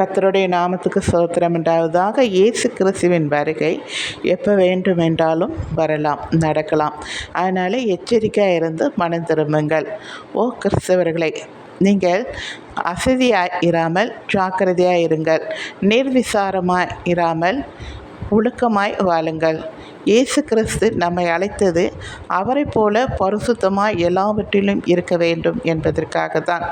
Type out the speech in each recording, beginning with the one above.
கத்தருடைய நாமத்துக்கு சோத்திரம் உண்டாவதாக இயேசு கிறிஸ்துவின் வருகை எப்போ வேண்டுமென்றாலும் வரலாம் நடக்கலாம். அதனால் எச்சரிக்கையாக இருந்து மனம் திரும்புங்கள். ஓ கிறிஸ்தவர்களை நீங்கள் அசதியாக இராமல் ஜாக்கிரதையாக இருங்கள். நிர்விசாரமாக இராமல் ஒழுக்கமாய் வாழுங்கள். இயேசு கிறிஸ்து நம்மை அழைத்தது அவரை போல பரிசுத்தமாக எல்லாவற்றிலும் இருக்க வேண்டும் என்பதற்காக தான்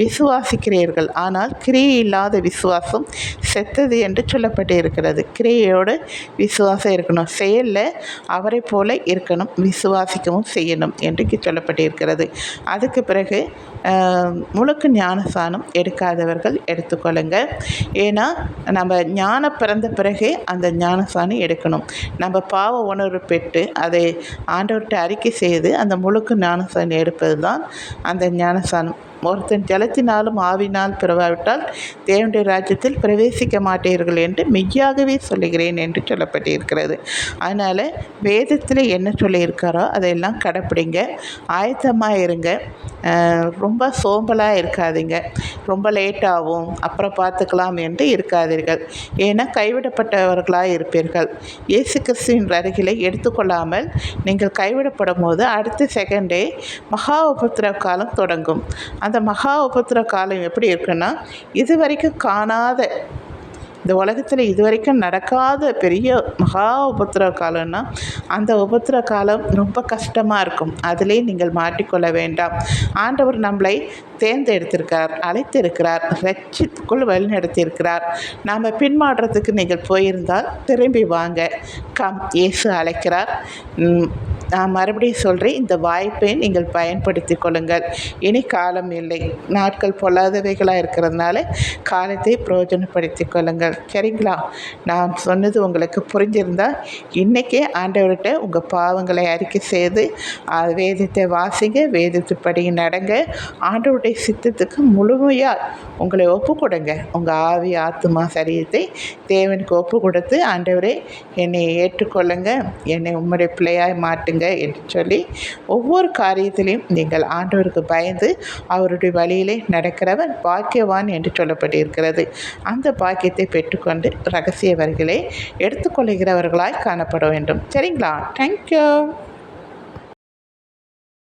விசுவாசிக்கிறீர்கள். ஆனால் கிரியை இல்லாத விசுவாசம் செத்தது என்று சொல்லப்பட்டு இருக்கிறது கிரியையோடு விசுவாசம் இருக்கணும். செயலில் அவரை போல இருக்கணும். விசுவாசிக்கவும் செய்யணும் என்று சொல்லப்பட்டிருக்கிறது. அதுக்கு பிறகு முழுக்க ஞானசானம் எடுக்காதவர்கள் எடுத்துக்கொள்ளுங்க ஏன்னா நம்ம ஞானம் பிறந்த பிறகு அந்த ஞானசானம் எடுக்கணும். நம்ம பாவ உணர்வு பெற்று அதை ஆண்டவர்கிட்ட அறிக்கை செய்து அந்த முழுக்க ஞானசானம் எடுப்பது தான் அந்த ஞானசானம் ஒருத்தன் ஜலத்தினாலும் ஆவினால் பிறவாவிட்டால் தேவனுடைய ராஜ்யத்தில் பிரவேசிக்க மாட்டீர்கள் என்று மெய்யாகவே சொல்லுகிறேன் என்று சொல்லப்பட்டிருக்கிறது. அதனால் வேதத்தில் என்ன சொல்லியிருக்காரோ அதையெல்லாம் கடைப்பிடிங்க. ஆயத்தமாக இருங்க. ரொம்ப சோம்பலாக இருக்காதீங்க. ரொம்ப லேட்டாகும் அப்புறம் பார்த்துக்கலாம் என்று இருக்காதீர்கள். ஏன்னா கைவிடப்பட்டவர்களாக இருப்பீர்கள். இயேசு கிறிஸ்துவின் அருகிலை எடுத்துக்கொள்ளாமல் நீங்கள் கைவிடப்படும் போது அடுத்த செகண்டே மகா உபத்திர காலம் தொடங்கும். அந்த அந்த மகா உபத்திர காலம் எப்படி இருக்குன்னா இது வரைக்கும் காணாத இந்த உலகத்தில் இது வரைக்கும் நடக்காத பெரிய மகா உபத்திர காலம்னா அந்த உபத்திர காலம் ரொம்ப கஷ்டமாக இருக்கும். அதிலே நீங்கள் மாட்டிக்கொள்ள வேண்டாம். ஆண்டவர் நம்மளை தேர்ந்தெடுத்திருக்கிறார் அழைத்திருக்கிறார் ரட்சித்துக்குள் வழிநடத்தியிருக்கிறார். நாம் பின்மாற்றத்துக்கு நீங்கள் போயிருந்தால் திரும்பி வாங்க. கம் இயேசு அழைக்கிறார். நான் மறுபடியும் சொல்கிறேன் இந்த வாய்ப்பை நீங்கள் பயன்படுத்தி கொள்ளுங்கள். இனி காலம் இல்லை. நாட்கள் பொல்லாதவைகளாக இருக்கிறதுனால காலத்தை பிரயோஜனப்படுத்தி கொள்ளுங்கள். சரிங்களா? நான் சொன்னது உங்களுக்கு புரிஞ்சிருந்தால் இன்றைக்கே ஆண்டவர்கிட்ட உங்கள் பாவங்களை அறிக்கை செய்து வேதத்தை வாசிங்க வேதத்துப்படி நடங்க. ஆண்டவருடைய சித்தத்துக்கு முழுமையாக உங்களை ஒப்பு கொடுங்க. உங்கள் ஆவி ஆத்மா சரீரத்தை தேவனுக்கு ஒப்பு கொடுத்து ஆண்டவரே என்னை ஏற்றுக்கொள்ளுங்க. என்னை உம்முடைய பிள்ளையாய் மாட்டுங்க என்று சொல்லி ஒவ்வொரு காரியத்திலையும் நீங்கள் ஆண்டவருக்கு பயந்து அவருடைய வழியிலே நடக்கிறவன் பாக்கியவான் என்று சொல்லப்பட்டிருக்கிறது. அந்த பாக்கியத்தை பெற்றுக்கொண்டு ரகசிய வரிகளை எடுத்துக்கொள்கிறவர்களாய் காணப்பட வேண்டும். சரிங்களா? தேங்க்யூ